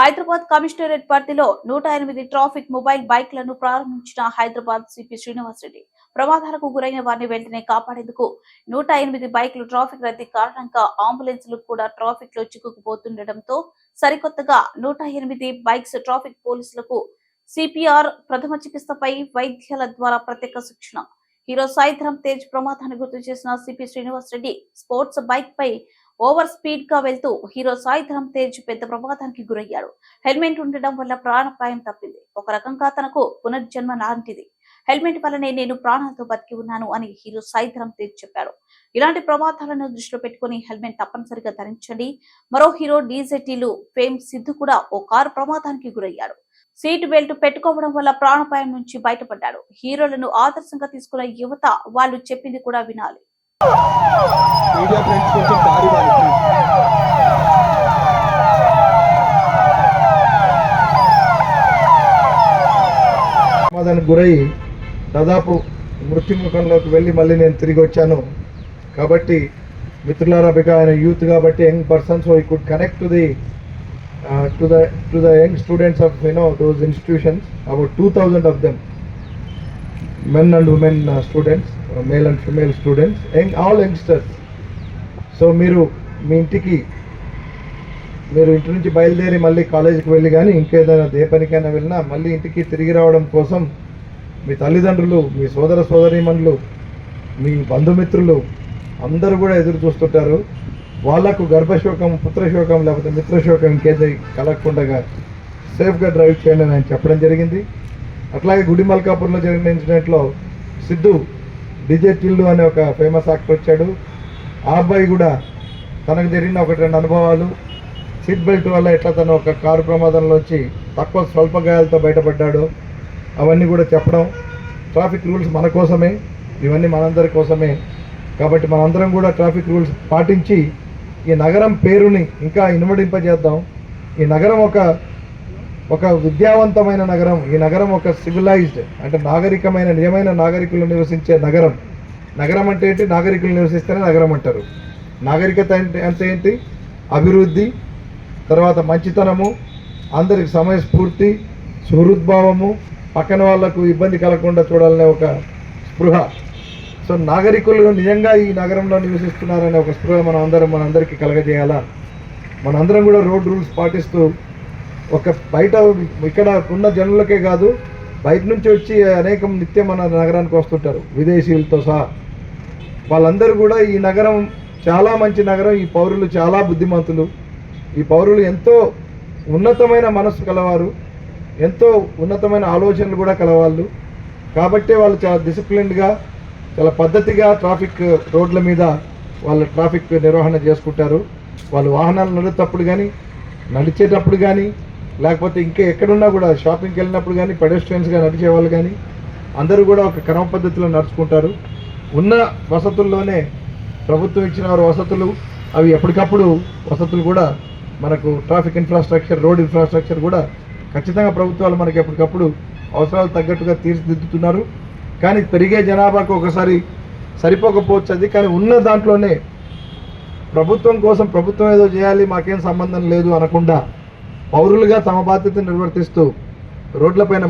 Hyderabad commissionerate పరిధిలో నూట ఎనిమిది ట్రాఫిక్ మొబైల్ బైక్లను ప్రారంభించిన హైదరాబాద్ సిపి శ్రీనివాస్ రెడ్డి ప్రమాదాలకు గురైన వారిని వెంటనే కాపాడేందుకు నూట ఎనిమిది బైక్లు ట్రాఫిక్ రద్దీ కారణంగా అంబులెన్సులు కూడా ట్రాఫిక్లో చిక్కుకుపోతుండటంతో సరికొత్తగా నూట ఎనిమిది బైక్స్ ట్రాఫిక్ పోలీసులకు సిపిఆర్ ప్రథమ చికిత్సపై వైద్యాల ద్వారా ప్రత్యేక శిక్షణ. హీరో సాయిధరం తేజ్ ప్రమాదాన్ని గుర్తు చేసిన CP Srinivas Reddy sports bike పై ఓవర్ స్పీడ్గా వెళ్తూ హీరో సాయిధరం తేజ్ పెద్ద ప్రమాదానికి గురయ్యాడు. హెల్మెట్ ఉండడం వల్ల ప్రాణాపాయం తప్పింది. ఒక రకంగా తనకు పునర్జన్మ లాంటిది. హెల్మెట్ వల్లనే నేను ప్రాణాలతో బతికి ఉన్నాను అని హీరో సాయిధరం తేజ్ చెప్పాడు. ఇలాంటి ప్రమాదాలను దృష్టిలో పెట్టుకుని హెల్మెట్ తప్పనిసరిగా ధరించండి. మరో హీరో డీజెటీలు ఫేమ్ సిద్ధు కూడా ఓ కారు ప్రమాదానికి గురయ్యాడు. సీట్ బెల్ట్ పెట్టుకోవడం వల్ల ప్రాణాపాయం నుంచి బయటపడ్డాడు. హీరోలను ఆదర్శంగా తీసుకున్న యువత వాళ్ళు చెప్పింది కూడా వినాలి. మీడియా ఫ్రెండ్స్ కొంచెం దారి వాళ్ళు ప్రమాదానికి గురై దాదాపు మృత్యుముఖంలోకి వెళ్ళి మళ్ళీ నేను తిరిగి వచ్చాను. కాబట్టి మిత్రులారా బికా ఆయన యూత్ కాబట్టి young person so he could connect to the to the to the young students of you know those institutions about two thousand of them. Men and women students. Male and female students young all youngsters so మీరు మీ ఇంటికి మీరు ఇంటి నుంచి బయలుదేరి మళ్ళీ కాలేజీకి వెళ్ళి కానీ ఇంకేదైనా ఏ పనికైనా వెళ్ళినా మళ్ళీ ఇంటికి తిరిగి రావడం కోసం మీ తల్లిదండ్రులు మీ సోదర సోదరీమణులు మీ బంధుమిత్రులు అందరూ కూడా ఎదురు చూస్తుంటారు. వాళ్ళకు గర్భశోకం పుత్రశోకం లేకపోతే మిత్రశోకం ఇంకేది కలగకుండా సేఫ్గా డ్రైవ్ చేయండి అని చెప్పడం జరిగింది. అట్లాగే గుడి మల్కాపూర్లో జరిగిన ఇన్సిడెంట్లో సిద్ధు డిజే టిల్లు అనే ఒక ఫేమస్ యాక్టర్ వచ్చాడు. ఆ అబ్బాయి కూడా తనకు జరిగిన ఒకటి రెండు అనుభవాలు. సీట్ బెల్ట్ వల్ల ఎట్లా తను ఒక కారు ప్రమాదంలోంచి తక్కువ స్వల్ప గాయాలతో బయటపడ్డాడు అవన్నీ కూడా చెప్పడం. ట్రాఫిక్ రూల్స్ మన కోసమే ఇవన్నీ మనందరి కోసమే. కాబట్టి మనందరం కూడా ట్రాఫిక్ రూల్స్ పాటించి ఈ నగరం పేరుని ఇంకా ఇనుమడింపజేద్దాం. ఈ నగరం ఒక ఒక విద్యావంతమైన నగరం ఈ నగరం ఒక సివిలైజ్డ్ అంటే నాగరికమైన నిజమైన నాగరికులు నివసించే నగరం. నగరం అంటే ఏంటి? నాగరికులు నివసిస్తేనే నగరం అంటారు. నాగరికత అంటే అంటే ఏంటి? అభివృద్ధి తర్వాత మంచితనము అందరికి సమయస్ఫూర్తి సుహృద్భావము పక్కన వాళ్ళకు ఇబ్బంది కలగకుండా చూడాలనే ఒక స్పృహ. సో నాగరికులు నిజంగా ఈ నగరంలో నివసిస్తున్నారనే ఒక స్పృహ మనం అందరం మనందరికీ కలగజేయాలా? మనందరం కూడా రోడ్ రూల్స్ పాటిస్తూ ఒక బయట ఇక్కడ ఉన్న జనులకే కాదు బయట నుంచి వచ్చి అనేకం నిత్యం మన నగరానికి వస్తుంటారు విదేశీయులతో సహా. వాళ్ళందరూ కూడా ఈ నగరం చాలా మంచి నగరం ఈ పౌరులు చాలా బుద్ధిమంతులు. ఈ పౌరులు ఎంతో ఉన్నతమైన మనస్సు కలవారు ఎంతో ఉన్నతమైన ఆలోచనలు కూడా కలవాళ్ళు. కాబట్టే వాళ్ళు చాలా డిసిప్లిన్డ్గా చాలా పద్ధతిగా ట్రాఫిక్ రోడ్ల మీద వాళ్ళు ట్రాఫిక్ నిర్వహణ చేసుకుంటారు. వాళ్ళు వాహనాలు నడిచేటప్పుడు కానీ నడిచేటప్పుడు కానీ లేకపోతే ఇంకా ఎక్కడున్నా కూడా షాపింగ్కి వెళ్ళినప్పుడు కానీ పెడెస్ట్రియన్స్గా నడిచే వాళ్ళు కానీ అందరూ కూడా ఒక క్రమ పద్ధతిలో నడుచుకుంటారు. ఉన్న వసతుల్లోనే ప్రభుత్వం ఇచ్చిన వారు వసతులు అవి ఎప్పటికప్పుడు వసతులు కూడా మనకు ట్రాఫిక్ ఇన్ఫ్రాస్ట్రక్చర్ రోడ్ ఇన్ఫ్రాస్ట్రక్చర్ కూడా ఖచ్చితంగా ప్రభుత్వాలు మనకి ఎప్పటికప్పుడు అవసరాలు తగ్గట్టుగా తీర్చిదిద్దుతున్నారు. కానీ పెరిగే జనాభాకు ఒకసారి సరిపోకపోవచ్చు అది కానీ ఉన్న దాంట్లోనే ప్రభుత్వం కోసం ప్రభుత్వం ఏదో చేయాలి మాకేం సంబంధం లేదు అనకుండా పౌరులుగా తమ బాధ్యత నిర్వర్తిస్తూ రోడ్లపైన